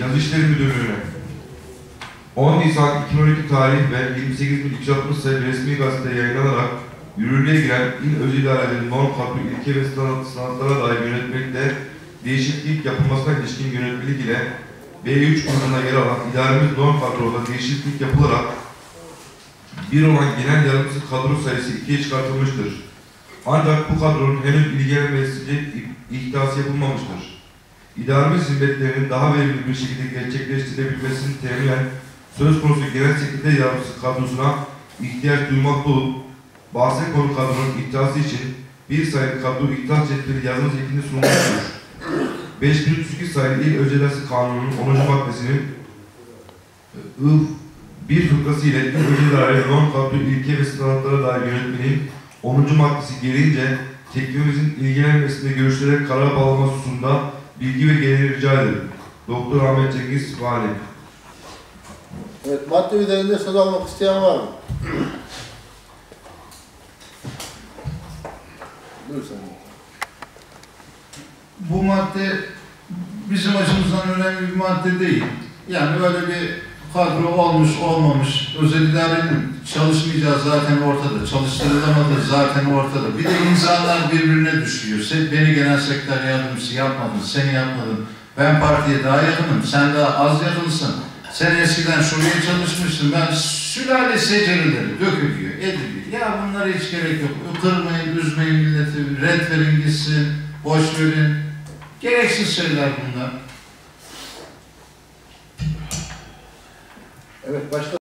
Yazı İşleri Müdürlüğü'ne 10 Nisan 2012 tarih ve 28.260 sayılı resmi gazetede yayınlanarak yürürlüğe giren il özel idarelerin norm kapı ilke ve sanat, sanatlara dair yönetmelikte değişiklik yapılmasına ilişkin yönetmelik ile B3 grubuna yer alan idaremiz norm kadroda değişiklik yapılarak bir olan genel yardımcısı kadro sayısı ikiye çıkartılmıştır. Ancak bu kadronun henüz ilgilenmesiyle ihtiyası yapılmamıştır. İdaremiz hizmetlerinin daha verimli bir şekilde gerçekleştirilebilmesini temin söz konusu genel sekreter yardımcısı kadrosuna ihtiyaç duymakta olup bahse konu kadronun ihtiyası için bir sayılı kadro ihtiyaç cetveli yazılı şeklinde sunulmuştur. 5302 sayılı İl Özel Kanunu'nun 10. maddesinin I bir fıkrası ile İl İdare Norm Kadro ilke ve standartlara dair yönetmenin 10. maddesi gereğince teknolojinin ilgilenmesinde görüşlere karar bağlaması hususunda bilgi ve geliri rica ederim. Doktor Ahmet Cengiz Vali. Evet, madde üzerinde söz almak isteyen var mı? Buyur sen. Bu madde bizim açımızdan önemli bir madde değil. Yani öyle bir kadro olmuş olmamış, özel idarenin çalışmayacağı zaten ortada, çalıştırılamadığı zaten ortada. Bir de insanlar birbirine düşüyor. Sen, beni genel sekreter yardımcısı yapmadın, sen yapmadın. Ben partiye daha yakınım, sen daha az yakınsın. Sen eskiden şuraya çalışmıştın, ben sülale secerileri dökülüyor, ediliyor. Ya bunlara hiç gerek yok. Kırmayın, üzmeyin milleti, red verin gitsin, boş verin. Gereksiz şeyler bunlar. É, basta